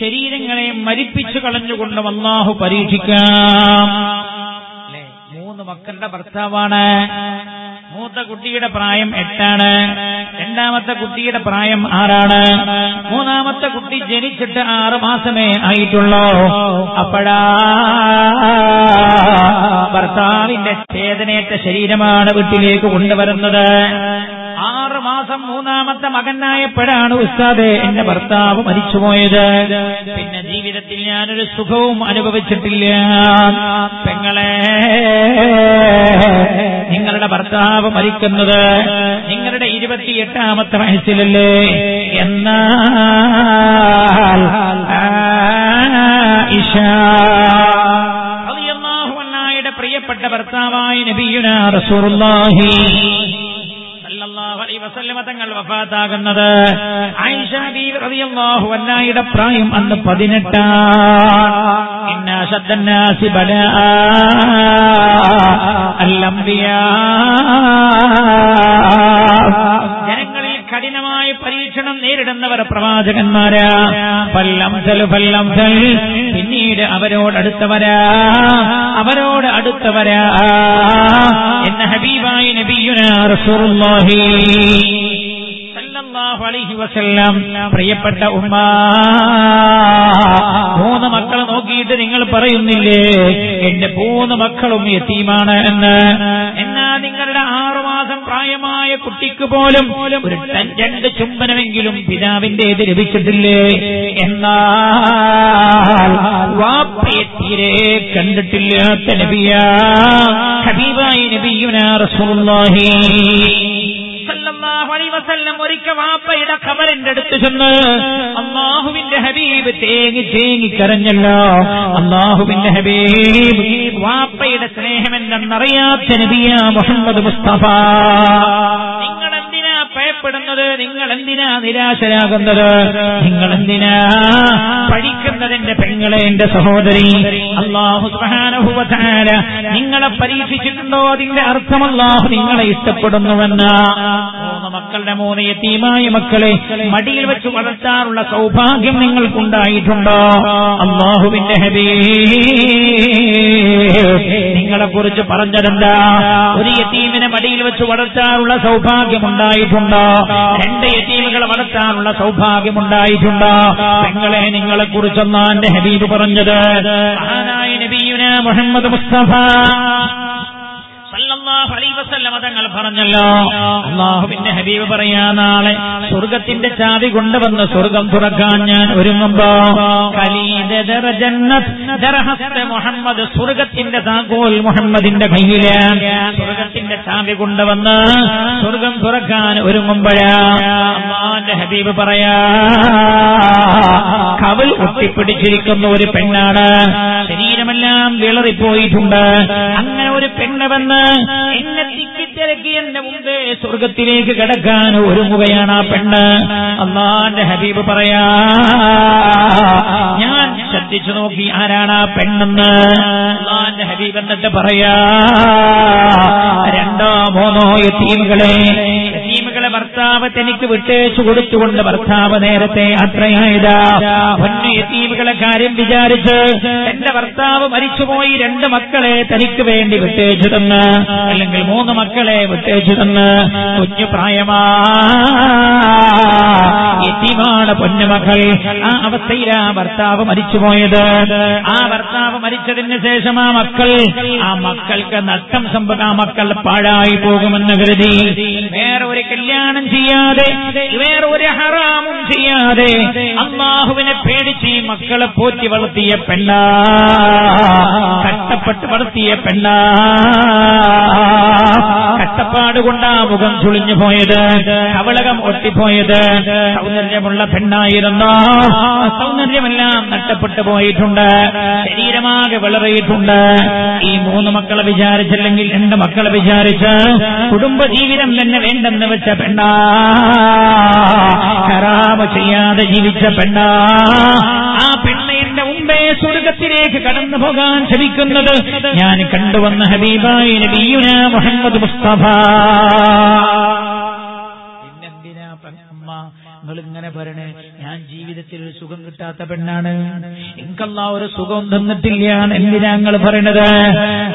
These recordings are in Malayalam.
ശരീരങ്ങളെ മരിപ്പിച്ചു കളഞ്ഞുകൊണ്ടും അള്ളാഹു പരീക്ഷിക്കാം? മൂന്ന് മക്കളുടെ ഭർത്താവാണ്. മൂത്ത കുട്ടിയുടെ പ്രായം എട്ടാണ്. രണ്ടാമത്തെ കുട്ടിയുടെ പ്രായം ആറാണ്. മൂന്നാമത്തെ കുട്ടി ജനിച്ചിട്ട് ആറ് മാസമേ ആയിട്ടുള്ളൂ. അപ്പോഴാ ഭർത്താവിന്റെ ചേതനേറ്റ ശരീരമാണ് വീട്ടിലേക്ക് കൊണ്ടുവരുന്നത്. മാസം മൂന്നാമത്തെ മകനായപ്പോഴാണ് ഉസ്താദെ. എന്റെ ഭർത്താവ് മരിച്ചുപോയത്. പിന്നെ ജീവിതത്തിൽ ഞാനൊരു സുഖവും അനുഭവിച്ചിട്ടില്ല. പെങ്ങളെ നിങ്ങളുടെ ഭർത്താവ് മരിക്കുന്നത് നിങ്ങളുടെ ഇരുപത്തിയെട്ടാമത്തെ വയസ്സിലല്ലേ? എന്നാൽ അൻഹായുടെ പ്രിയപ്പെട്ട ഭർത്താവായ നബിയുടെ അലൈഹി വസല്ലമ തങ്ങൾ വഫാത്താകുന്നത്. അൻഹായുടെ പ്രായം അന്ന് പരീക്ഷണം നേരിടുന്നവർ പ്രവാചകന്മാരാ. പല്ലം ചലു പല്ലം ചൽ പിന്നീട് അവരോട് അടുത്തവരാ. അവരോട് അടുത്തവരാ. എന്ന ഹബീബായി നബിയുനാ റസൂലുള്ളാഹി പ്രിയപ്പെട്ട ഉമ്മ മൂന്ന് മക്കളെ നോക്കിയിട്ട് നിങ്ങൾ പറയുന്നില്ലേ? എന്റെ മൂന്ന് മക്കളും യത്തീമാണ് എന്ന്. എന്നാ ആറുമാസം പ്രായമായ കുട്ടിക്ക് പോലും ഒരു രണ്ട് ചുംബനമെങ്കിലും പിതാവിന്റേത് ലഭിച്ചിട്ടില്ലേ? എന്നാൽ തീരെ കണ്ടിട്ടില്ലാത്ത നബിയ ഹബീബായി നബിയുനാ റസൂലുള്ളാഹി. അലൈഹി വസല്ലം ഒരിക്കൽ വാപ്പയുടെ ഖബറിന്റെ അടുത്ത് ചെന്ന് അള്ളാഹുവിന്റെ ഹബീബ് തേങ്ങി തേങ്ങി കരഞ്ഞല്ലോ. അള്ളാഹുവിന്റെ ഹബീബ് വാപ്പയുടെ സ്നേഹം എന്തെന്നറിയാത്ത നബിയ മുഹമ്മദ് മുസ്തഫ. നിങ്ങൾ എന്തിനാ ഭയപ്പെടുന്നത്? നിങ്ങൾ എന്തിനാ നിരാശരാകുന്നത്? നിങ്ങൾ എന്തിനാ പഠിക്കുന്നതിന്റെ പെങ്ങളെ എന്റെ സഹോദരി. അള്ളാഹു വ നിങ്ങളെ പരീക്ഷിച്ചിട്ടുണ്ടോ? അതിന്റെ അർത്ഥം അള്ളാഹു നിങ്ങളെ ഇഷ്ടപ്പെടുന്നുവെന്ന. മക്കളുടെ മൂന്ന് എത്തിയുമായ മക്കളെ മടിയിൽ വെച്ച് വളർത്താനുള്ള സൗഭാഗ്യം നിങ്ങൾക്കുണ്ടായിട്ടുണ്ടോ? അള്ളാഹുവിന്റെ ഹബീ നിങ്ങളെ കുറിച്ച് പറഞ്ഞതെന്താ? ഒരു യത്തീമിനെ മടിയിൽ വെച്ച് വളർത്താനുള്ള സൗഭാഗ്യമുണ്ടായിട്ടുണ്ടോ? രണ്ട് യത്തീമുകളെ വളർത്താനുള്ള സൗഭാഗ്യമുണ്ടായിട്ടുണ്ടോ? നിങ്ങളെ നിങ്ങളെ കുറിച്ചൊന്നാണ് എന്റെ ഹബീബ് പറഞ്ഞത്. മഹാനായ മുഹമ്മദ് മുസ്തഫ വസല്ലമ തങ്ങൾ പറഞ്ഞല്ലോ. അള്ളാഹുവിന്റെ ഹബീബ് പറയാ നാളെ സ്വർഗത്തിന്റെ ചാവി കൊണ്ടുവന്ന് സ്വർഗം തുറക്കാൻ ഞാൻ ഒരുങ്ങുമ്പോ മുഹമ്മദ് സ്വർഗത്തിന്റെ താക്കോൽ മുഹമ്മദിന്റെ കയ്യിൽ. സ്വർഗത്തിന്റെ ചാവി കൊണ്ടുവന്ന് സ്വർഗം തുറക്കാൻ ഒരുങ്ങുമ്പോഴാ അള്ളാന്റെ ഹബീബ് പറയാ കവൽ ഒട്ടിപ്പിടിച്ചിരിക്കുന്ന ഒരു പെണ്ണാണ്. ശരീരമെല്ലാം വിളറിപ്പോയിട്ടുണ്ട്. അങ്ങനെ ഒരു പെണ്ണ് വന്ന് മുമ്പേ സ്വർഗത്തിലേക്ക് കിടക്കാൻ ഒരുങ്ങുകയാണ് ആ പെണ്ണ്. അള്ളാന്റെ ഹബീബ് പറയാ ഞാൻ ശ്രദ്ധിച്ചു നോക്കി ആരാണ് ആ പെണ്ണെന്ന്. അള്ളാന്റെ ഹബീബ് എന്നിട്ട് പറയാ രണ്ടോ മൂന്നോ യത്തീമുകളെ ഭർത്താവ് തനിക്ക് വിട്ടേച്ചു കൊടുത്തുകൊണ്ട് ഭർത്താവ് നേരത്തെ യാത്രയായതാ പൊന്നു യത്തീമുകളെ കാര്യം വിചാരിച്ച് എന്റെ ഭർത്താവ് മരിച്ചുപോയി രണ്ട് മക്കളെ തനിക്ക് വേണ്ടി വിട്ടേച്ചു തന്ന്. അല്ലെങ്കിൽ മൂന്ന് മക്കളെ വിട്ടേച്ചു തന്ന്. കുഞ്ഞു പ്രായമാ. പൊന്നുമകൾ ആ അവസ്ഥയിലാ ഭർത്താവ് മരിച്ചുപോയത്. ആ ഭർത്താവ് മരിച്ചതിന് ശേഷം ആ മക്കൾ ആ മക്കൾക്ക് നഷ്ടം സംഭവം ആ മക്കൾ പാഴായി പോകുമെന്ന് കരുതി. വേറെ ഒരു കല്യാണം ചെയ്യാതെ വേറെ ഒരു ഹറാമും ചെയ്യാതെ അള്ളാഹുവിനെ പേടിച്ച് ഈ മക്കളെ പോറ്റി വളർത്തിയ പെണ്ണ. കഷ്ടപ്പെട്ട് വളർത്തിയ പെണ്ണ. കഷ്ടപ്പാട് കൊണ്ടാ മുഖം ചുളിഞ്ഞു പോയത് കവളകം ഒട്ടിപ്പോയത്. സൗന്ദര്യമുള്ള പെണ്ണായിരുന്നോ? സൗന്ദര്യമെല്ലാം നഷ്ടപ്പെട്ടു പോയിട്ടുണ്ട്. ശരീരമാകെ വിളറിയിട്ടുണ്ട്. ഈ മൂന്ന് മക്കളെ വിചാരിച്ചില്ലെങ്കിൽ രണ്ട് മക്കളെ വിചാരിച്ച് കുടുംബജീവിതം തന്നെ വേണ്ടെന്ന് വെച്ച പെണ്ണാ. ഹറാമ ചെയ്യാതെ ജീവിച്ച പെണ്ണാ. ആ പെണ്ണ മുമ്പേ സ്വർഗത്തിലേക്ക് കടന്നു പോകാൻ ശ്രമിക്കുന്നത് ഞാൻ കണ്ടുവന്ന ഹബീബായി നബിയുന മുഹമ്മദ് മുസ്തഫ. നിങ്ങൾ ഇങ്ങനെ പറയണേ ഞാൻ ജീവിതത്തിൽ ഒരു സുഖം കിട്ടാത്ത പെണ്ണാണ്. എനിക്കല്ലാ ഒരു സുഖം തന്നിട്ടില്ല എന്തിനാ ഞങ്ങൾ പറയണത്?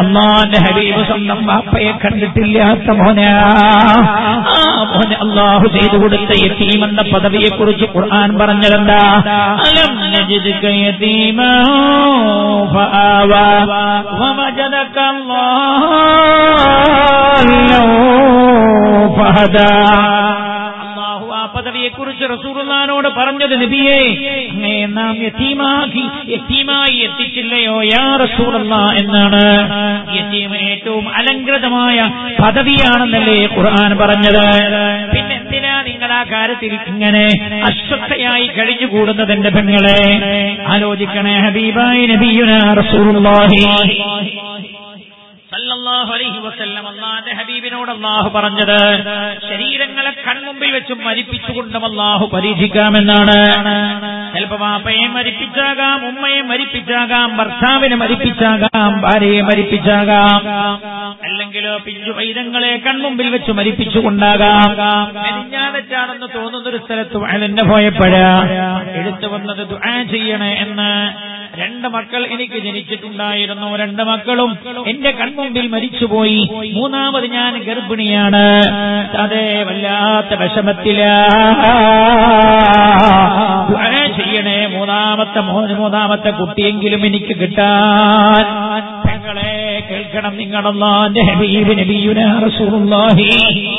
അള്ളാന്റെ ഹബീബ് സ്വന്തം വാപ്പയെ കണ്ടിട്ടില്ലാത്ത മോനെ. ആ മോനെ അള്ളാഹു ചെയ്തു കൊടുത്ത യതീം എന്ന പദവിയെ കുറിച്ച് ഖുർആൻ പറഞ്ഞതെന്താ? അലം അള്ളാഹു ആ പദവിയെ കുറിച്ച് റസൂറുല്ലാനോട് പറഞ്ഞത് നബിയെ അങ്ങേ നാം യത്തീമാക്കി യത്തീമായി എത്തിച്ചില്ലയോ യാ റസൂറല്ല എന്നാണ്. യത്തീം ഏറ്റവും അലങ്കൃതമായ പദവിയാണെന്നല്ലേ ഖുർആൻ പറഞ്ഞത്. പിന്നെ എന്തിനാ നിങ്ങൾ ആ കാര്യത്തിൽ ഇങ്ങനെ അശ്വസ്ഥയായി കഴിഞ്ഞുകൂടുന്നത് എന്റെ പെങ്ങളെ? ആലോചിക്കണേ ഹബീബായി നബിയുന റസൂലുള്ളാഹി. സല്ലല്ലാഹു അലൈഹി വസല്ലം അള്ളാന്റെ ഹബീബിനോട് അള്ളാഹു പറഞ്ഞത് ശരീരങ്ങളെ കൺമുമ്പിൽ വെച്ച് മരിപ്പിച്ചുകൊണ്ടും അള്ളാഹു പരീക്ഷിക്കാമെന്നാണ്. ചിലപ്പോ വാപ്പയെ മരിപ്പിച്ചാകാം ഉമ്മയെ മരിപ്പിച്ചാകാം ഭർത്താവിനെ മരിപ്പിച്ചാകാം ഭാര്യയെ മരിപ്പിച്ചാകാം അല്ലെങ്കിലോ പിഞ്ചു വൈദങ്ങളെ കൺമുമ്പിൽ വെച്ച് മരിപ്പിച്ചുകൊണ്ടാകാം. മെലിഞ്ഞാതെച്ചാണെന്ന് തോന്നുന്നൊരു സ്ഥലത്ത് വയലിന്റെ പോയപ്പോഴാ എടുത്തു വന്നത് ദുആ ചെയ്യണേ എന്ന് രണ്ട് മക്കൾ എനിക്ക് ജനിച്ചിട്ടുണ്ടായിരുന്നു രണ്ട് മക്കളും എന്റെ കൺമുമ്പിൽ മരിച്ചുപോയി. മൂന്നാമത് ഞാൻ ഗർഭിണിയാണ്. അതേ വല്ലാത്ത വിഷമത്തില. ചെയ്യണേ മൂന്നാമത്തെ മോന് മൂന്നാമത്തെ കുട്ടിയെങ്കിലും എനിക്ക് കിട്ടാൻ. ഞങ്ങളെ കേൾക്കണം നിങ്ങളല്ലാന്റെ ഹബീബ് നബിയുന റസൂലുള്ളാഹി.